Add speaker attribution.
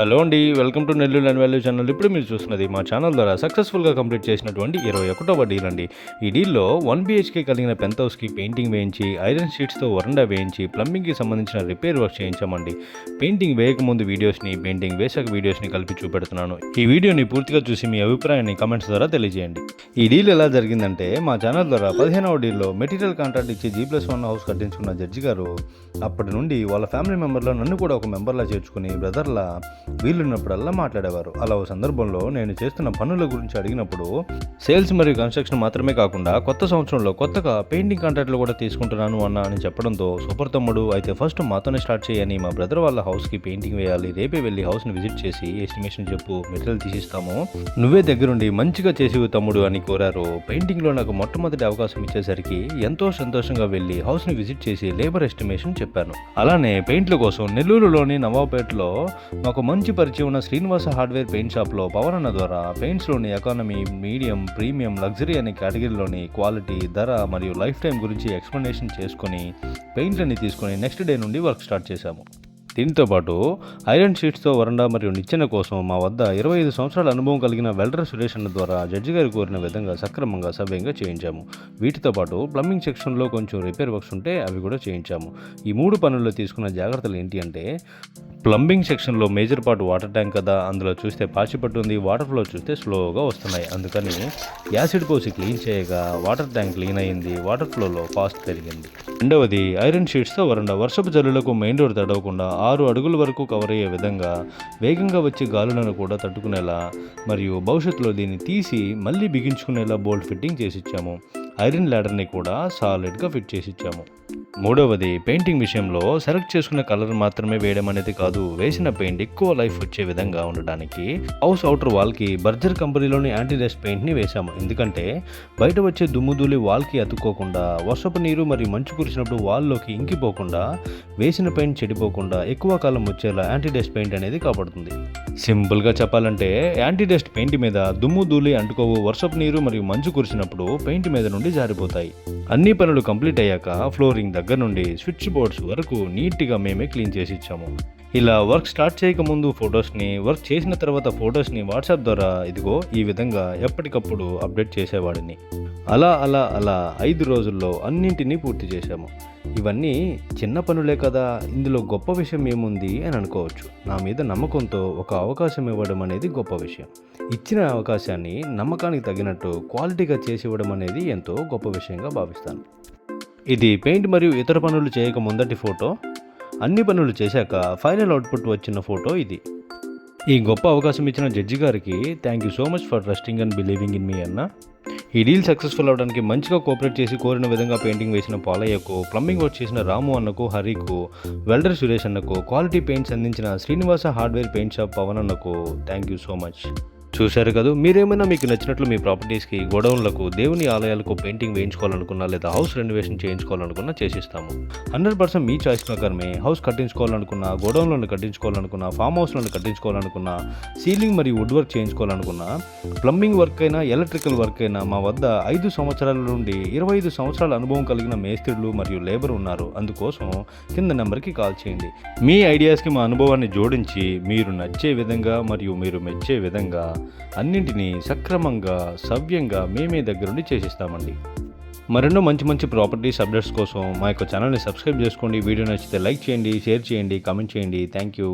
Speaker 1: Hello అండి welcome to Nellore and value channel. ఇప్పుడు మీరు చూస్తున్నది మా ఛానల్ ద్వారా సక్సెస్ఫుల్గా కంప్లీట్ చేసినటువంటి ఇరవై ఒకటవ డీల్ అండి. ఈ డీల్లో వన్ బీహెచ్కే కలిగిన పెంత్ హౌస్కి పెయింటింగ్ వేయించి ఐరన్ షీట్స్తో వరండా వేయించి ప్లంబింగ్కి సంబంధించిన రిపేర్ వర్క్ చేయించామండి. పెయింటింగ్ వేయకముందు వీడియోస్ని పెయింటింగ్ వేసాక వీడియోస్ని కలిపి చూపెడుతున్నాను. ఈ వీడియోని పూర్తిగా చూసి మీ అభిప్రాయాన్ని కమెంట్స్ ద్వారా తెలియజేయండి. ఈ డీల్ ఎలా జరిగిందంటే మా ఛానల్ ద్వారా పదిహేనవ డీల్లో మెటీరియల్ కాంట్రాక్ట్ ఇచ్చి జీ ప్లస్ వన్ హౌస్ కట్టించుకున్న జడ్జి గారు అప్పటి నుండి వాళ్ళ ఫ్యామిలీ మెంబర్లో నన్ను కూడా ఒక మెంబర్లా చేర్చుకుని బ్రదర్లా వీలున్నప్పుడల్లా మాట్లాడేవారు. అలా ఓ సందర్భంలో నేను చేస్తున్న పనుల గురించి అడిగినప్పుడు సేల్స్ మరియు కన్స్ట్రక్షన్ మాత్రమే కాకుండా కొత్త సంవత్సరంలో కొత్తగా పెయింటింగ్ కాంట్రాక్ట్లు కూడా తీసుకుంటున్నాను అన్న అని చెప్పడంతో సూపర్ తమ్ముడు అయితే ఫస్ట్ మాతోనే స్టార్ట్ చేయని మా బ్రదర్ వాళ్ళ హౌస్కి పెయింటింగ్ వేయాలి. రేపే వెళ్ళి హౌస్ని విజిట్ చేసి ఎస్టిమేషన్ చెప్పు మెటీరియల్ తీసిస్తాము. నువ్వే దగ్గరుండి మంచిగా చేసి తమ్ముడు అని కోరారు. పెయింటింగ్లో నాకు మొట్టమొదటి అవకాశం ఇచ్చేసరికి ఎంతో సంతోషంగా వెళ్ళి హౌస్ని విజిట్ చేసి లేబర్ ఎస్టిమేషన్ చెప్పాను. అలానే పెయింట్ల కోసం నెల్లూరులోని నవాబేట్లో మాకు మంచి పరిచయం ఉన్న శ్రీనివాస హార్డ్వేర్ పెయింట్ షాప్లో పవన్ అన్న ద్వారా పెయింట్స్లోని ఎకానమీ మీడియం ప్రీమియం లగ్జరీ అనే కేటగిరీలోని క్వాలిటీ ధర మరియు లైఫ్ టైం గురించి ఎక్స్ప్లెనేషన్ చేసుకొని పెయింట్లని తీసుకొని నెక్స్ట్ డే నుండి వర్క్ స్టార్ట్ చేశాము. దీంతో పాటు ఐరన్ షీట్స్తో వరండా మరియు నిచ్చెన కోసం మా వద్ద ఇరవై ఐదు సంవత్సరాల అనుభవం కలిగిన వెల్డర్ సురేష్ అన్న ద్వారా జడ్జి గారు కోరిన విధంగా సక్రమంగా సవ్యంగా చేయించాము. వీటితో పాటు ప్లంబింగ్ సెక్షన్లో కొంచెం రిపేర్ వర్క్స్ ఉంటే అవి కూడా చేయించాము. ఈ మూడు పనుల్లో తీసుకున్న జాగ్రత్తలు ఏంటి అంటే ప్లంబింగ్ సెక్షన్లో మేజర్ పార్ట్ వాటర్ ట్యాంక్ కదా అందులో చూస్తే పాచిపట్టుంది వాటర్ ఫ్లో చూస్తే స్లోగా వస్తున్నాయి. అందుకని యాసిడ్ పోసి క్లీన్ చేయగా వాటర్ ట్యాంక్ క్లీన్ అయింది వాటర్ ఫ్లోలో ఫాస్ట్ పెరిగింది. రెండవది ఐరన్ షీట్స్తో వరండా వర్షపు జల్లులకు మెయిన్ డోర్ తడవకుండా ఆరు అడుగుల వరకు కవర్ అయ్యే విధంగా వేగంగా వచ్చే గాలులను కూడా తట్టుకునేలా మరియు భవిష్యత్తులో దీన్ని తీసి మళ్ళీ బిగించుకునేలా బోల్ట్ ఫిట్టింగ్ చేసి ఇచ్చాము ఐరన్ ల్యాడర్ని కూడా సాలిడ్గా ఫిట్ చేసి ఇచ్చాము మూడవది పెయింటింగ్ విషయంలో సెలెక్ట్ చేసుకున్న కలర్ మాత్రమే వేయడం అనేది కాదు వేసిన పెయింట్ ఎక్కువ లైఫ్ వచ్చే విధంగా ఉండడానికి హౌస్ అవుటర్ వాల్కి బర్జర్ కంపెనీలోని యాంటీ డస్ట్ పెయింట్ని వేశాము. ఎందుకంటే బయట వచ్చే దుమ్ము ధూళి వాల్కి అతుక్కోకుండా వర్షపు నీరు మరియు మంచు కురిసినప్పుడు వాల్లోకి ఇంకిపోకుండా వేసిన పెయింట్ చెడిపోకుండా ఎక్కువ కాలం వచ్చేలా యాంటీ డస్ట్ పెయింట్ అనేది కాపాడుతుంది. సింపుల్గా చెప్పాలంటే యాంటీ డస్ట్ పెయింట్ మీద దుమ్ము ధూళి అంటుకోవు వర్షపు నీరు మరియు మంచు కురిసినప్పుడు పెయింట్ మీద నుండి జారిపోతాయి. అన్ని పనులు కంప్లీట్ అయ్యాక ఫ్లోరింగ్ దగ్గర నుండి స్విచ్ బోర్డ్స్ వరకు నీట్గా మేమే క్లీన్ చేసి ఇచ్చాము. ఇలా వర్క్ స్టార్ట్ చేయకముందు ఫొటోస్ని వర్క్ చేసిన తర్వాత ఫొటోస్ని వాట్సాప్ ద్వారా ఇదిగో ఈ విధంగా ఎప్పటికప్పుడు అప్డేట్ చేసేవాడిని. అలా అలా అలా ఐదు రోజుల్లో అన్నింటినీ పూర్తి చేశాము. ఇవన్నీ చిన్న పనులే కదా ఇందులో గొప్ప విషయం ఏముంది అని అనుకోవచ్చు. నా మీద నమ్మకంతో ఒక అవకాశం ఇవ్వడం అనేది గొప్ప విషయం. ఇచ్చిన అవకాశాన్ని నమ్మకానికి తగినట్టు క్వాలిటీగా చేసి ఇవ్వడం అనేది ఎంతో గొప్ప విషయంగా భావిస్తాను. ఇది పెయింట్ మరియు ఇతర పనులు చేయక ముందటి ఫోటో. అన్ని పనులు చేశాక ఫైనల్ అవుట్పుట్ వచ్చిన ఫోటో ఇది. ఈ గొప్ప అవకాశం ఇచ్చిన జడ్జి గారికి thank you so much for trusting and believing in me అన్న. ఈ డీల్ సక్సెస్ఫుల్ అవడానికి మంచిగా కోఆపరేట్ చేసి కోరిన విధంగా పెయింటింగ్ వేసిన పాలయ్యకు ప్లంబింగ్ వర్క్ చేసిన రాము అన్నకు హరికు వెల్డర్ సురేష్ అన్నకు క్వాలిటీ పెయింట్స్ అందించిన Srinivasa hardware paint shop Pawan అన్నకు థ్యాంక్ యూ సో మచ్ చూశారు కదా మీరేమైనా మీకు నచ్చినట్లు మీ ప్రాపర్టీస్కి గోడౌన్లకు దేవుని ఆలయాలకు పెయింటింగ్ వేయించుకోవాలనుకున్నా లేదా హౌస్ రెనోవేషన్ చేయించుకోవాలనుకున్నా చేసిస్తాము. హండ్రెడ్ పర్సెంట్ మీ చాయిస్ ప్రకారమే హౌస్ కట్టించుకోవాలనుకున్నా గోడౌన్లను కట్టించుకోవాలనుకున్నా ఫామ్ హౌస్లను కట్టించుకోవాలనుకున్నా సీలింగ్ మరియు వుడ్ వర్క్ చేయించుకోవాలనుకున్నా ప్లంబింగ్ వర్క్ అయినా ఎలక్ట్రికల్ వర్క్ అయినా మా వద్ద ఐదు సంవత్సరాల నుండి ఇరవై ఐదు సంవత్సరాల అనుభవం కలిగిన మేస్త్రులు మరియు లేబర్ ఉన్నారు. అందుకోసం కింద నెంబర్కి కాల్ చేయండి. మీ ఐడియాస్కి మా అనుభవాన్ని జోడించి మీరు నచ్చే విధంగా మరియు మీరు మెచ్చే విధంగా అన్నింటినీ సక్రమంగా సవ్యంగా మేమే దగ్గరుండి చేసిస్తామండి. మరెన్నో మంచి మంచి ప్రాపర్టీస్ అప్డేట్స్ కోసం మా యొక్క ఛానల్ని సబ్స్క్రైబ్ చేసుకోండి. వీడియో నచ్చితే లైక్ చేయండి షేర్ చేయండి కామెంట్ చేయండి. Thank you.